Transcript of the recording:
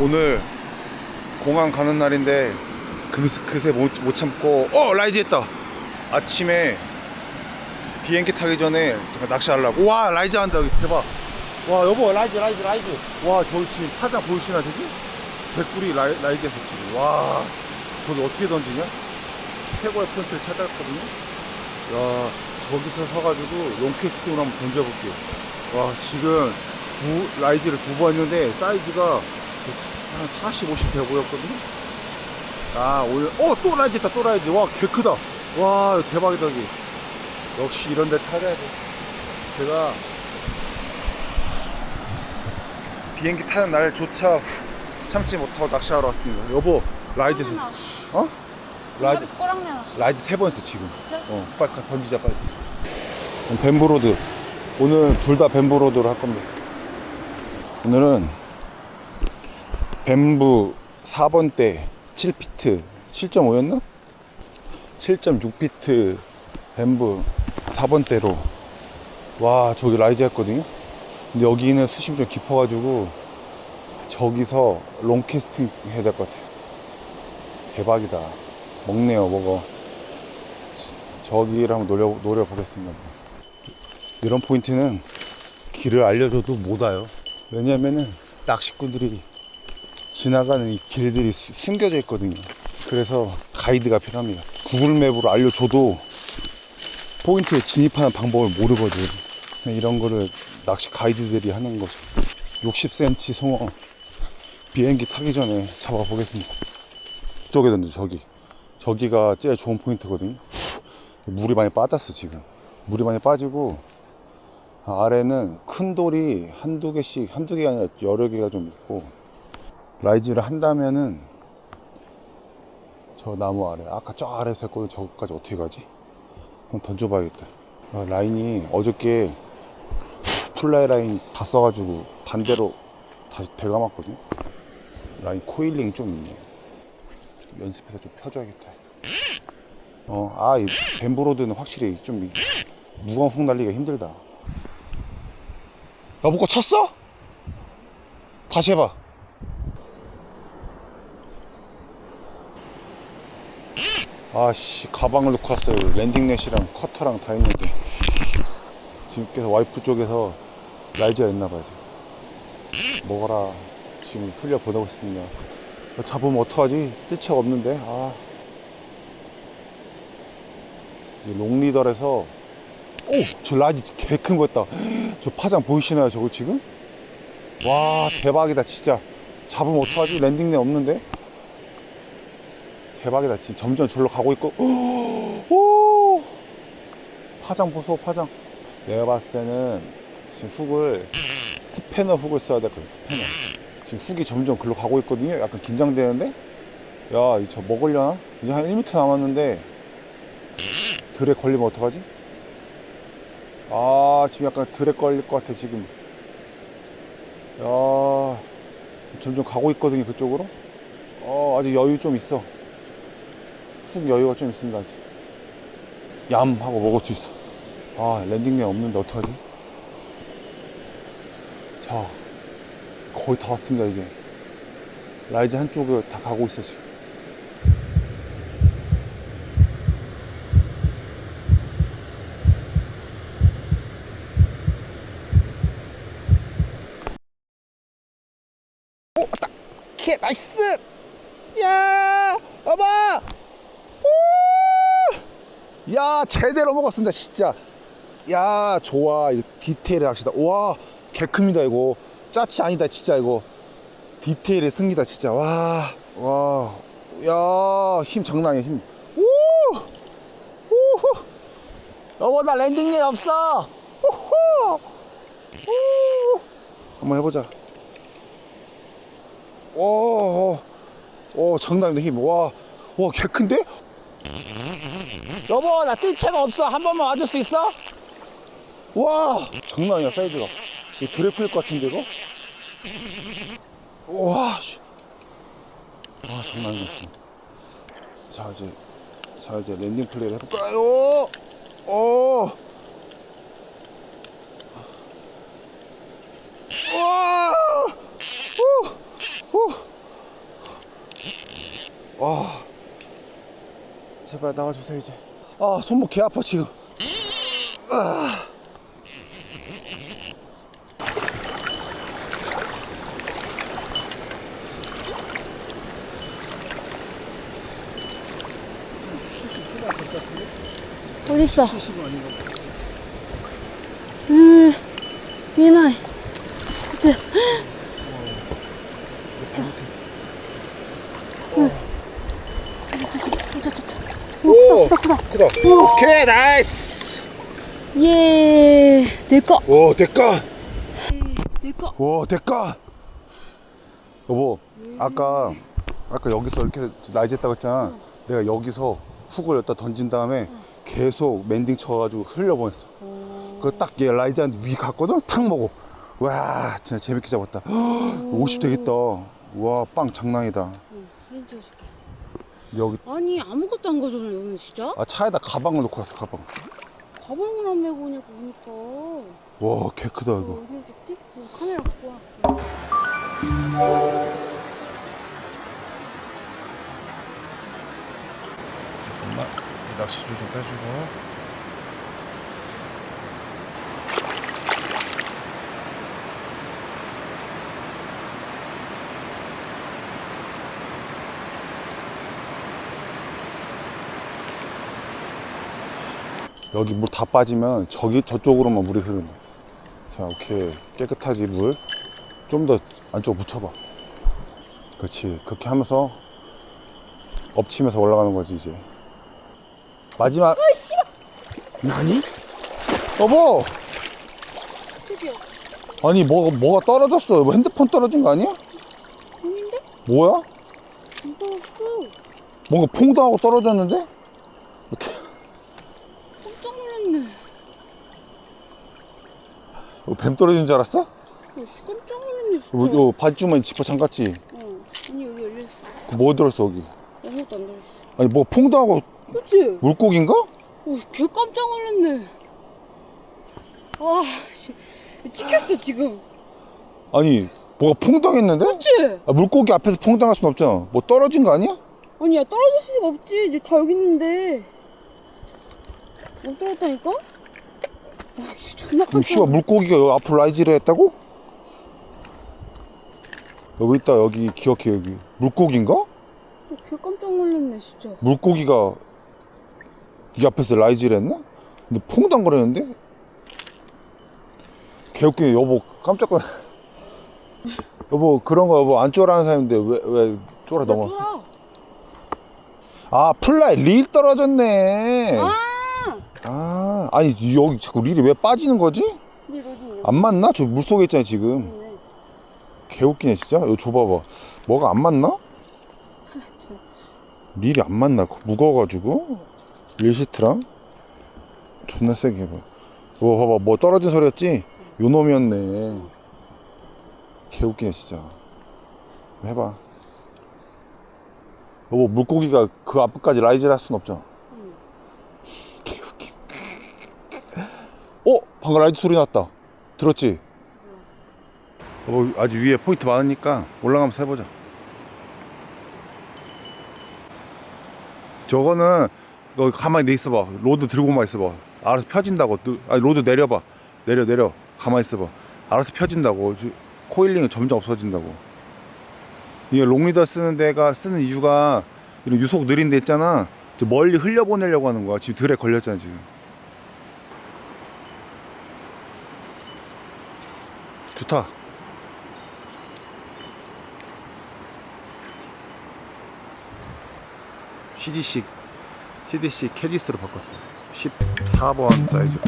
오늘 공항 가는 날인데 금세 그새 못, 못 참고 어 라이즈 했다. 아침에 비행기 타기 전에 잠깐 낚시하려고 와 라이즈 한다. 여기 대박 와 여보 라이즈 라이즈 라이즈. 와 저기 지금 파장 보이시나 저기? 백불이 라이, 라이즈에서 지금. 와 저기 어떻게 던지냐? 최고의 포인트를 찾았거든요. 야 저기서 서가지고 롱캐스팅으로 한번 던져볼게요. 와 지금 두, 라이즈를 두 번 했는데 사이즈가 한 40, 50돼 보였거든요. 아 오늘 어 또 라이즈 있다 또 라이즈. 와 개 크다. 와 대박이다 여기. 역시 이런 데 타야 돼. 제가 비행기 타는 날조차 참지 못하고 낚시하러 왔습니다. 여보 라이즈 꼬랑내나. 어? 라이즈. 라이즈 꼬랑내나. 라이즈 세 번 했어 지금. 진짜? 어 빨리 가, 던지자 빨리. 벤브로드. 오늘 둘다 벤브로드로 할 겁니다. 오늘은 벤부 4번 때 7피트 7.5였나? 7.6피트 벤부 4번 대로. 와 저기 라이즈 했거든요. 근데 여기는 수심이 좀 깊어가지고 저기서 롱캐스팅 해야 될 것 같아요. 대박이다. 먹네요 먹어. 저기를 한번 노려, 노려보겠습니다. 이런 포인트는 길을 알려줘도 못 와요. 왜냐면은 낚시꾼들이 지나가는 이 길들이 수- 숨겨져 있거든요. 그래서 가이드가 필요합니다. 구글맵으로 알려줘도 포인트에 진입하는 방법을 모르거든. 이런 거를 낚시 가이드들이 하는 거죠. 60cm 송어 비행기 타기 전에 잡아보겠습니다. 저기 던져 저기. 저기가 제일 좋은 포인트거든요. 물이 많이 빠졌어 지금. 물이 많이 빠지고 아래는 큰 돌이 한두 개씩 한두 개가 아니라 여러 개가 좀 있고 라이즈를 한다면은 저 나무 아래 아까 저 아래에서 했거든 저거까지 어떻게 가지? 한번 던져봐야겠다 아, 라인이 어저께 플라이 라인 다 써가지고 반대로 다시 배감았거든 라인 코일링이 좀 있네 연습해서 좀 펴줘야겠다 어, 아, 이 벤브로드는 확실히 좀 이- 무거운 훅 날리기가 힘들다. 여보 거 쳤어? 다시 해봐. 아씨, 가방을 놓고 왔어요. 랜딩넷이랑 커터랑 다 있는데. 지금께서 와이프 쪽에서 라이즈가 있나봐요. 먹어라. 지금 흘려 보내고 있습니다. 잡으면 어떡하지? 뜰채가 없는데. 아. 이 롱리더에서 오! 저 라지 개큰 거 있다 저 파장 보이시나요 저거 지금? 와 대박이다 진짜 잡으면 어떡하지 랜딩네 없는데 대박이다. 지금 점점 절로 가고 있고. 오! 파장 보소 파장. 내가 봤을 때는 지금 훅을 스패너 훅을 써야 될 거야 스패너. 지금 훅이 점점 글로 가고 있거든요. 약간 긴장되는데? 야저 먹으려나? 이제 한 1m 남았는데 들에 걸리면 어떡하지? 아 지금 약간 들에 걸릴 것 같아 지금. 야 점점 가고 있거든요 그쪽으로. 어 아직 여유 좀 있어 훅 여유가 좀 있습니다 아직. 얌 하고 먹을 수 있어. 아 랜딩맨 없는데 어떡하지? 자 거의 다 왔습니다 이제. 라이즈 한쪽에 다 가고 있어 지금. 오케이 나이스! 야 오! 야 제대로 먹었습니다 진짜. 야 좋아. 이 디테일의 낚시다. 와 개 큽니다 이거. 짜치 아니다 진짜 이거. 디테일의 승리다 진짜. 와 와 야 힘 장난 아니야 힘. 오! 오호 여보 나 랜딩넷 없어. 호호 오! 한번 해보자. 오, 오, 장난 아니다, 힘. 와, 와, 개 큰데? 여보, 나 뜰채가 없어. 한 번만 와줄 수 있어? 와, 장난 아니야, 사이즈가. 이 드래프일 것 같은데, 이거? 와, 씨. 와, 장난 아니다. 자, 이제, 자, 이제 랜딩 플레이를 해볼까요? 오! 와! 오! 오! 와 제발 나와주세요 이제 아 손목 개 아파 지금 아. 어딨어? 음, 미나이. 오 크다, 크다. 크다 오케이 나이스. 예, 내꺼. 오 대가 내꺼. 와 대가 여보 아까 아까 여기서 이렇게 라이즈 했다고 했잖아. 내가 여기서 훅을 여기다 던진 다음에 계속 랜딩 쳐가지고 흘려보냈어. 그거 딱얘 라이즈한테 위 갔거든? 탁 먹어. 와 진짜 재밌게 잡았다. 50 되겠다. 와 빵 장난이다. 사진 찍어줄게. 여기 아니, 아무것도 안 가져오네, 너는 진짜? 아 차에다 가방을 놓고 왔어 가방 가방을 안 메고 오냐고, 보니까. 와 개 크다 이거 어, 어디 있겠지? 어, 카메라 갖고 와. 잠깐만 낚시줄 좀 빼주고 여기 물 다 빠지면 저기 저쪽으로만 물이 흐른다 자 오케이 깨끗하지 물 좀 더 안쪽 붙여봐 그렇지 그렇게 하면서 엎치면서 올라가는 거지 이제 마지막 나니? 여보 드디어. 아니 뭐가 뭐가 떨어졌어 뭐 핸드폰 떨어진 거 아니야? 아닌데? 뭐야? 안 떨었어. 뭔가 퐁도 하고 떨어졌는데? 이렇게 깜짝 놀랐네. 어, 뱀 떨어진 줄 알았어? 어, 씨, 깜짝 놀랐네, 진짜. 요, 요 바지주머니 지퍼 잠갔지? 어, 아니, 여기 열렸어. 그뭐 들었어 여기? 아무것도 안 들었어. 아니 뭐 퐁도 하고 그치? 물고기인가? 오, 개 깜짝 놀랐네. 아, 씨. 찍혔어, 지금. 아니 뭐가 퐁당했는데? 그치? 아, 물고기 앞에서 퐁당할 순 없잖아 뭐 떨어진 거 아니야? 아니, 야, 떨어질 수가 없지. 이제 다 여기 있는데. 못 떨어졌다니까? 존나 씨발 물고기가 여기 앞으로 라이즈를 했다고? 여기 있다 여기 기억해 여기 물고기인가? 놀- 개 깜짝 놀랐네, 진짜. 물고기가 이 앞에서 라이즈를 했나? 근데 퐁당거렸는데? 개웃기네 여보 깜짝 놀 여보 그런 거 여보 안 쫄아하는 사람인데 왜 왜 쫄아 나 넘었어? 쫄아. 아 플라이 릴 떨어졌네 아! 아 아니 여기 자꾸 릴이 왜 빠지는 거지? 안 맞나? 저 물 속에 있잖아 지금. 개웃기네 진짜? 이거 줘봐봐. 뭐가 안 맞나? 릴이 안 맞나? 무거워가지고. 릴 시트랑? 존나 세게 해봐. 뭐 봐봐. 뭐 떨어진 소리였지? 요 놈이었네. 개웃기네 진짜. 해봐. 여보 물고기가 그 앞까지 라이즈를 할 순 없잖아 응. 개웃기 어? 방금 라이즈 소리 났다 들었지? 어, 아주 위에 포인트 많으니까 올라가면서 해보자. 저거는 너 가만히 내 있어봐. 로드 들고만 있어봐. 알아서 펴진다고. 너- 아니 로드 내려봐. 내려 내려. 가만히 있어봐. 알아서 펴진다고. 저- 코일링이 점점 없어진다고. 이게 롱리더 쓰는 데가 쓰는 이유가 이런 유속 느린 데 있잖아. 저 멀리 흘려보내려고 하는 거야. 지금 들에 걸렸잖아 지금. 좋다. CDC CDC 캐디스로 바꿨어. 14번 사이즈로.